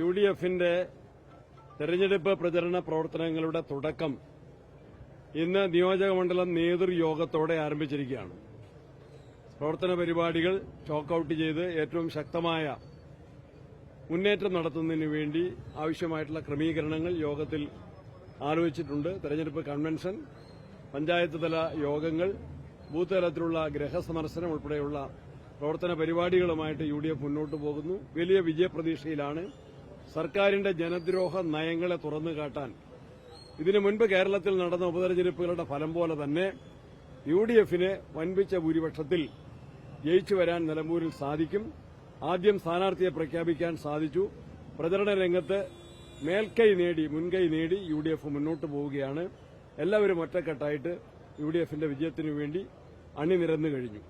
U D എഫിന്റെ തെരഞ്ഞെടുപ്പ് പ്രചരണ പ്രവർത്തനങ്ങളുടെ തുടക്കം ഇന്ന് നിയോജകമണ്ഡലം നേതൃയോഗത്തോടെ ആരംഭിച്ചിരിക്കുകയാണ്. പ്രവർത്തന പരിപാടികൾ ചോക്കൌട്ട് ചെയ്ത് ഏറ്റവും ശക്തമായ മുന്നേറ്റം നടത്തുന്നതിന് വേണ്ടി ആവശ്യമായിട്ടുള്ള ക്രമീകരണങ്ങൾ യോഗത്തിൽ ആലോചിച്ചിട്ടുണ്ട്. തെരഞ്ഞെടുപ്പ് കൺവെൻഷൻ പഞ്ചായത്ത് തല യോഗങ്ങൾ ബൂത്ത് തലത്തിലുള്ള ഗ്രഹസന്ദർശനം ഉൾപ്പെടെയുള്ള പ്രവർത്തന പരിപാടികളുമായിട്ട് യു മുന്നോട്ട് പോകുന്നു. വലിയ വിജയപ്രതീക്ഷയിലാണ് സർക്കാരിന്റെ ജനദ്രോഹ നയങ്ങളെ തുറന്നു കാട്ടാൻ ഇതിനു മുൻപ് കേരളത്തിൽ നടന്ന ഉപതെരഞ്ഞെടുപ്പുകളുടെ ഫലം പോലെ തന്നെ യു ഡി എഫിന് വൻപിച്ച ഭൂരിപക്ഷത്തിൽ ജയിച്ചു വരാൻ നിലമ്പൂരിൽ സാധിക്കും. ആദ്യം സ്ഥാനാർത്ഥിയെ പ്രഖ്യാപിക്കാൻ സാധിച്ചു. പ്രചരണ രംഗത്ത് മേൽക്കൈ നേടി മുൻകൈ നേടി യു ഡി എഫ് മുന്നോട്ട് പോവുകയാണ്. എല്ലാവരും ഒറ്റക്കെട്ടായിട്ട് യു ഡി എഫിന്റെ വിജയത്തിനു വേണ്ടി അണിനിരന്നു കഴിഞ്ഞു.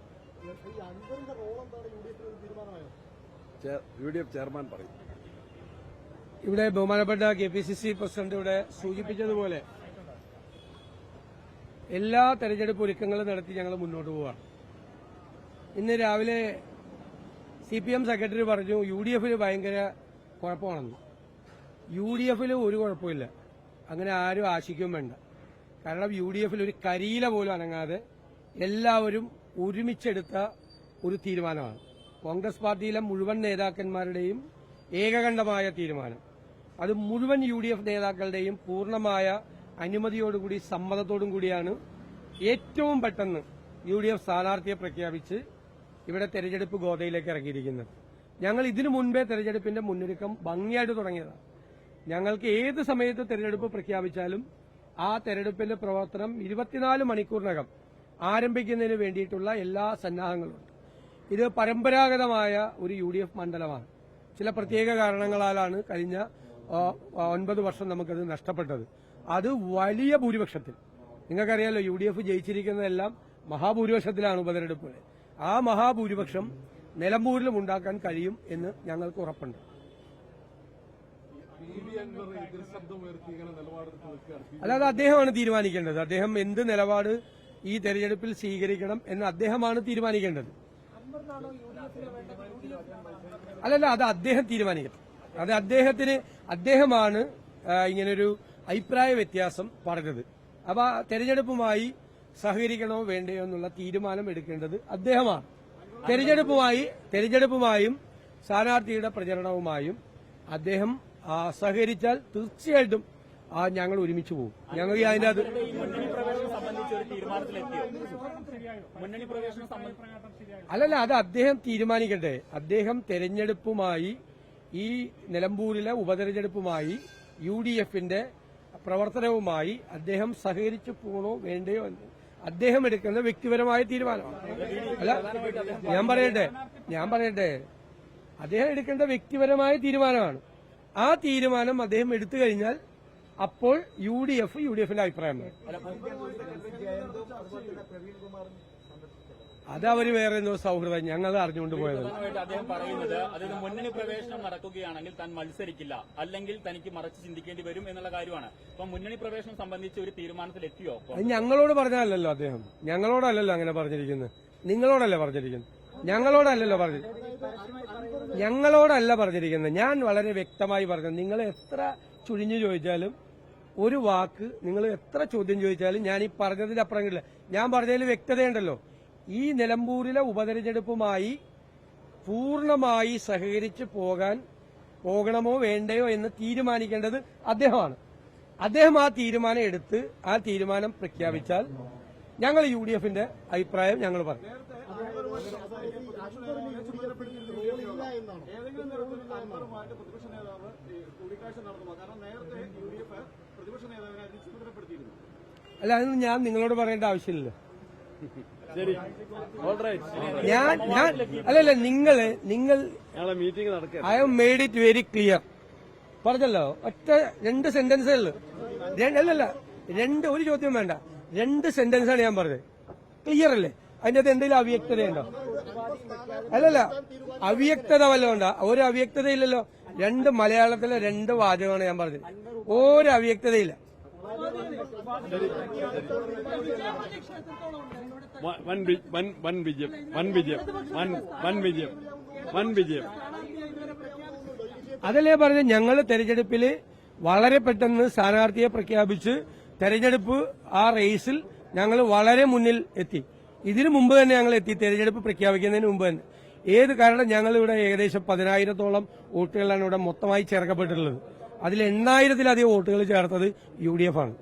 യു ഡി എഫ് ചെയർമാൻ പറയും. ഇവിടെ ബഹുമാനപ്പെട്ട K P C C president ഇവിടെ സൂചിപ്പിച്ചതുപോലെ എല്ലാ തെരഞ്ഞെടുപ്പ് ഒരുക്കങ്ങളും നടത്തി ഞങ്ങൾ മുന്നോട്ട് പോവാണ്. ഇന്ന് രാവിലെ സി പി എം സെക്രട്ടറി പറഞ്ഞു യു ഡി എഫിൽ ഭയങ്കര കുഴപ്പമാണെന്ന്. യു ഡി എഫിൽ ഒരു കുഴപ്പമില്ല. അങ്ങനെ ആരും ആശിക്കും വേണ്ട. കാരണം യു ഡി എഫിൽ ഒരു കരിയില പോലും അനങ്ങാതെ എല്ലാവരും ഒരുമിച്ചെടുത്ത ഒരു തീരുമാനമാണ്. കോൺഗ്രസ് പാർട്ടിയിലെ മുഴുവൻ നേതാക്കന്മാരുടെയും ഏകകണ്ഠമായ തീരുമാനം. അത് മുഴുവൻ യു ഡി എഫ് നേതാക്കളുടെയും പൂർണമായ അനുമതിയോടുകൂടി സമ്മതത്തോടും കൂടിയാണ് ഏറ്റവും പെട്ടെന്ന് യു ഡി എഫ് സ്ഥാനാർത്ഥിയെ പ്രഖ്യാപിച്ച് ഇവിടെ തെരഞ്ഞെടുപ്പ് ഗോതയിലേക്ക് ഇറങ്ങിയിരിക്കുന്നത്. ഞങ്ങൾ ഇതിനു മുൻപേ തെരഞ്ഞെടുപ്പിന്റെ മുന്നൊരുക്കം ഭംഗിയായിട്ട് തുടങ്ങിയതാണ് ഞങ്ങൾക്ക് ഏത് സമയത്ത് തെരഞ്ഞെടുപ്പ് പ്രഖ്യാപിച്ചാലും ആ തെരഞ്ഞെടുപ്പിന്റെ പ്രവർത്തനം ഇരുപത്തിനാല് മണിക്കൂറിനകം ആരംഭിക്കുന്നതിന് വേണ്ടിയിട്ടുള്ള എല്ലാ സന്നാഹങ്ങളുണ്ട് ഇത് പരമ്പരാഗതമായ ഒരു യു മണ്ഡലമാണ്. ചില പ്രത്യേക കാരണങ്ങളാലാണ് കഴിഞ്ഞ ഒൻപത് വർഷം നമുക്കത് നഷ്ടപ്പെട്ടത്. അത് വലിയ ഭൂരിപക്ഷത്തിൽ. നിങ്ങൾക്കറിയാലോ യു ഡി എഫ് ജയിച്ചിരിക്കുന്നതെല്ലാം മഹാഭൂരിപക്ഷത്തിലാണ് ഉപതെരഞ്ഞെടുപ്പ് ആ മഹാഭൂരിപക്ഷം നിലമ്പൂരിലും ഉണ്ടാക്കാൻ കഴിയും എന്ന് ഞങ്ങൾക്ക് ഉറപ്പുണ്ട്. അല്ലാതെ അദ്ദേഹമാണ് തീരുമാനിക്കേണ്ടത്. അദ്ദേഹം എന്ത് നിലപാട് ഈ തെരഞ്ഞെടുപ്പിൽ സ്വീകരിക്കണം എന്ന് അദ്ദേഹമാണ് തീരുമാനിക്കേണ്ടത്. അല്ലല്ല അത് അദ്ദേഹം തീരുമാനിക്കണം അത് അദ്ദേഹത്തിന് അദ്ദേഹമാണ് ഇങ്ങനൊരു അഭിപ്രായ വ്യത്യാസം പറഞ്ഞത് അപ്പൊ തെരഞ്ഞെടുപ്പുമായി സഹകരിക്കണോ വേണ്ടയോ എന്നുള്ള തീരുമാനം എടുക്കേണ്ടത് അദ്ദേഹമാണ്. തെരഞ്ഞെടുപ്പുമായി തെരഞ്ഞെടുപ്പുമായും സ്ഥാനാർത്ഥിയുടെ പ്രചരണവുമായും അദ്ദേഹം സഹകരിച്ചാൽ തീർച്ചയായിട്ടും ആ ഞങ്ങൾ ഒരുമിച്ച് പോകും. ഞങ്ങൾ അതിന്റെ അത് അല്ലല്ല അത് അദ്ദേഹം തീരുമാനിക്കട്ടെ. അദ്ദേഹം തെരഞ്ഞെടുപ്പുമായി ഈ നിലമ്പൂരിലെ ഉപതെരഞ്ഞെടുപ്പുമായി യു ഡി എഫിന്റെ പ്രവർത്തനവുമായി അദ്ദേഹം സഹകരിച്ചു പോകണോ വേണ്ടയോ എന്ന് അദ്ദേഹം എടുക്കുന്ന വ്യക്തിപരമായ തീരുമാനമാണ്. അല്ല ഞാൻ പറയട്ടെ ഞാൻ പറയട്ടെ അദ്ദേഹം എടുക്കേണ്ട വ്യക്തിപരമായ തീരുമാനമാണ്. ആ തീരുമാനം അദ്ദേഹം എടുത്തു കഴിഞ്ഞാൽ അപ്പോൾ U D F U D എഫിന്റെ അഭിപ്രായം അത് അവർ വേറെ എന്തോ സൗഹൃദം. ഞങ്ങൾ അറിഞ്ഞുകൊണ്ട് പോയത് അദ്ദേഹം പറയുന്നത് അതായത് മുന്നണി പ്രവേശനം നടക്കുകയാണെങ്കിൽ താൻ മത്സരിക്കില്ല. അല്ലെങ്കിൽ തനിക്ക് മറച്ച് ചിന്തിക്കേണ്ടി വരും എന്നുള്ള കാര്യമാണ്. അപ്പൊ മുന്നണി പ്രവേശനം സംബന്ധിച്ച് ഒരു തീരുമാനത്തിലെത്തിയോ അത് ഞങ്ങളോട് പറഞ്ഞല്ലോ അദ്ദേഹം. ഞങ്ങളോടല്ലല്ലോ അങ്ങനെ പറഞ്ഞിരിക്കുന്നത് നിങ്ങളോടല്ലേ പറഞ്ഞിരിക്കുന്നത് ഞങ്ങളോടല്ലല്ലോ പറഞ്ഞു ഞങ്ങളോടല്ല പറഞ്ഞിരിക്കുന്നത് ഞാൻ വളരെ വ്യക്തമായി പറഞ്ഞു നിങ്ങൾ എത്ര ചുഴിഞ്ഞു ചോദിച്ചാലും ഒരു വാക്ക് നിങ്ങൾ എത്ര ചോദ്യം ചോദിച്ചാലും ഞാൻ ഈ പറഞ്ഞതിന്റെ അപ്പുറം കിട്ടില്ല. ഞാൻ പറഞ്ഞതിൽ വ്യക്തതയുണ്ടല്ലോ. ഈ നിലമ്പൂരിലെ ഉപതെരഞ്ഞെടുപ്പുമായി പൂർണമായി സഹകരിച്ച് പോകാൻ പോകണമോ വേണ്ടയോ എന്ന് തീരുമാനിക്കേണ്ടത് അദ്ദേഹമാണ്. അദ്ദേഹം ആ തീരുമാനം എടുത്ത് ആ തീരുമാനം പ്രഖ്യാപിച്ചാൽ ഞങ്ങൾ യു ഡി എഫിന്റെ അഭിപ്രായം ഞങ്ങൾ ചുമതലപ്പെടുത്തിയിരുന്നു അല്ല അതൊന്നും ഞാൻ നിങ്ങളോട് പറയേണ്ട ആവശ്യമില്ല ശരി ഓൾ റൈറ്റ് ഞാൻ ഞാൻ അല്ലല്ല നിങ്ങൾ നിങ്ങൾ ഞങ്ങളെ മീറ്റിംഗ് നടക്കുക I have made it very clear പറഞ്ഞല്ലോ? ഒറ്റ രണ്ട് സെന്റൻസേ ഉള്ളു. അല്ലല്ല രണ്ട് ഒരു ചോദ്യം വേണ്ട. രണ്ട് സെന്റൻസാണ് ആണ് ഞാൻ പറഞ്ഞത്. ക്ലിയർ അല്ലേ? അതിന്റെ അകത്ത് എന്തെങ്കിലും അവ്യക്തതയുണ്ടോ അല്ലല്ല അവ്യക്തത വല്ലതുണ്ടോ ഒരു അവ്യക്തതയില്ലല്ലോ രണ്ട് മലയാളത്തിലെ രണ്ട് വാചകമാണ് ഞാൻ പറഞ്ഞത്. ഒരു അവ്യക്തതയില്ല. വൻ വൻ വൻ വിജയം. വൻ വിജയം. വൻ വൻ വിജയം. വൻ വിജയം. അതല്ലേ പറഞ്ഞ ഞങ്ങൾ തെരഞ്ഞെടുപ്പിൽ വളരെ പെട്ടെന്ന് സ്ഥാനാർത്ഥിയെ പ്രഖ്യാപിച്ച് തെരഞ്ഞെടുപ്പ് ആ റേസിൽ ഞങ്ങൾ വളരെ മുന്നിൽ എത്തി. ഇതിനു മുമ്പ് തന്നെ ഞങ്ങൾ എത്തി തെരഞ്ഞെടുപ്പ് പ്രഖ്യാപിക്കുന്നതിന് മുമ്പ് തന്നെ. ഏത് കാരണം? ഞങ്ങൾ ഇവിടെ ഏകദേശം പതിനായിരത്തോളം വോട്ടുകളാണ് ഇവിടെ മൊത്തമായി ചേർക്കപ്പെട്ടിട്ടുള്ളത്. അതിൽ എണ്ണായിരത്തിലധികം വോട്ടുകൾ ചേർത്തത് യു ഡി എഫ് ആണ്.